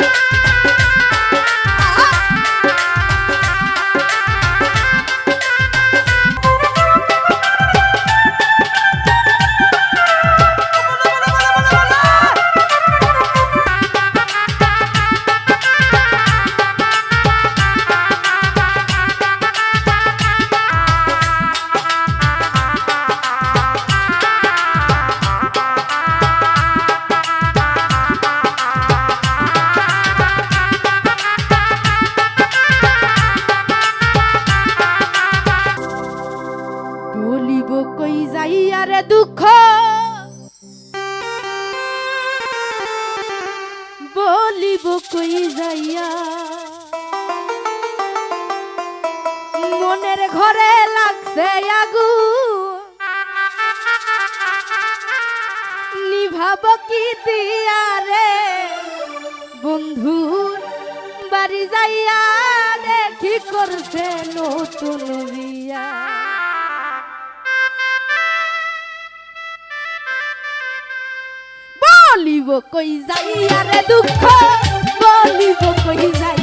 বলিব কই যাইয়া মনের ঘরে লাগছে আগু নিভাব কি দিয়া রে বন্ধুর বাড়ি যাইয়া দেখি করছে নতুন বিয়া। বলিব কই যাইয়া রে দুঃখ? বলিব কই যাইয়া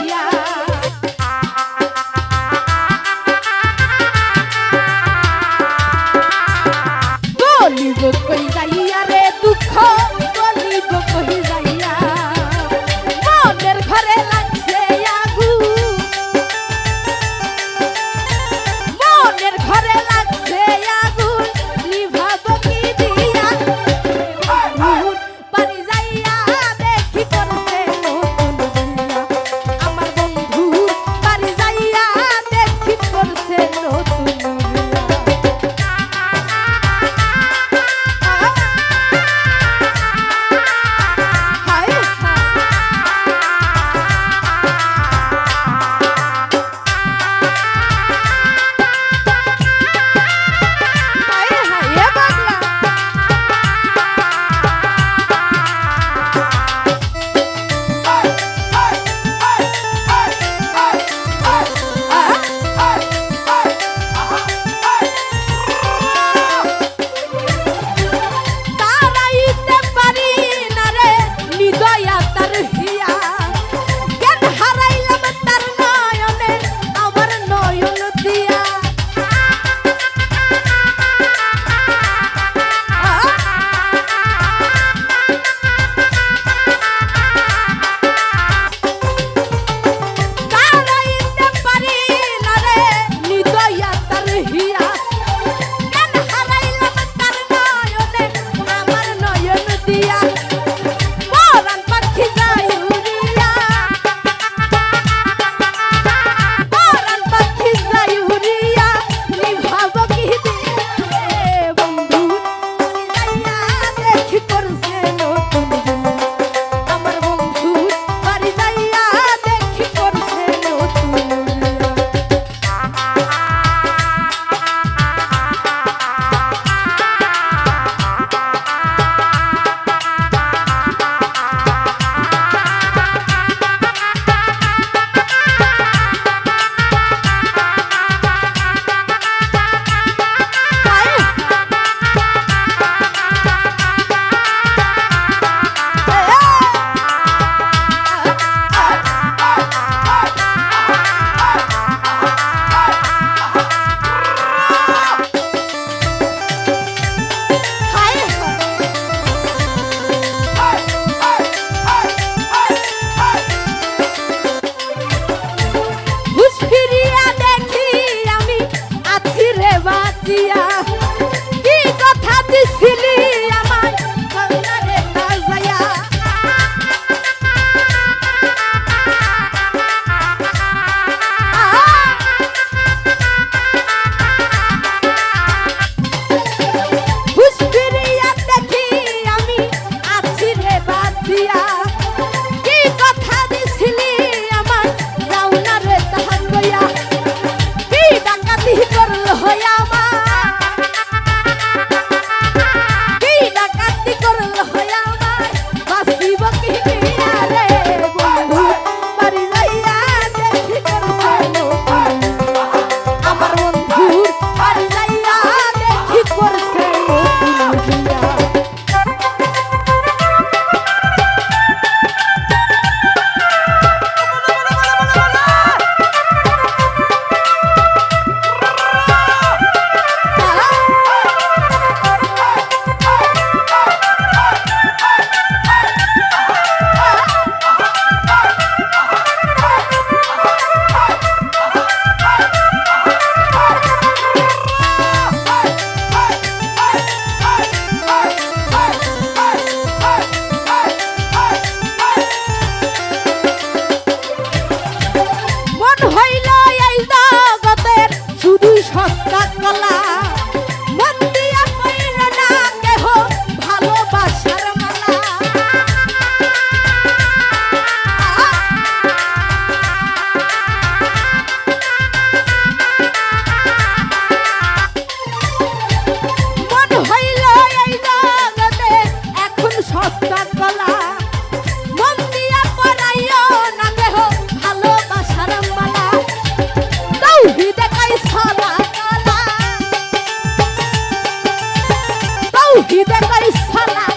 He that is salah.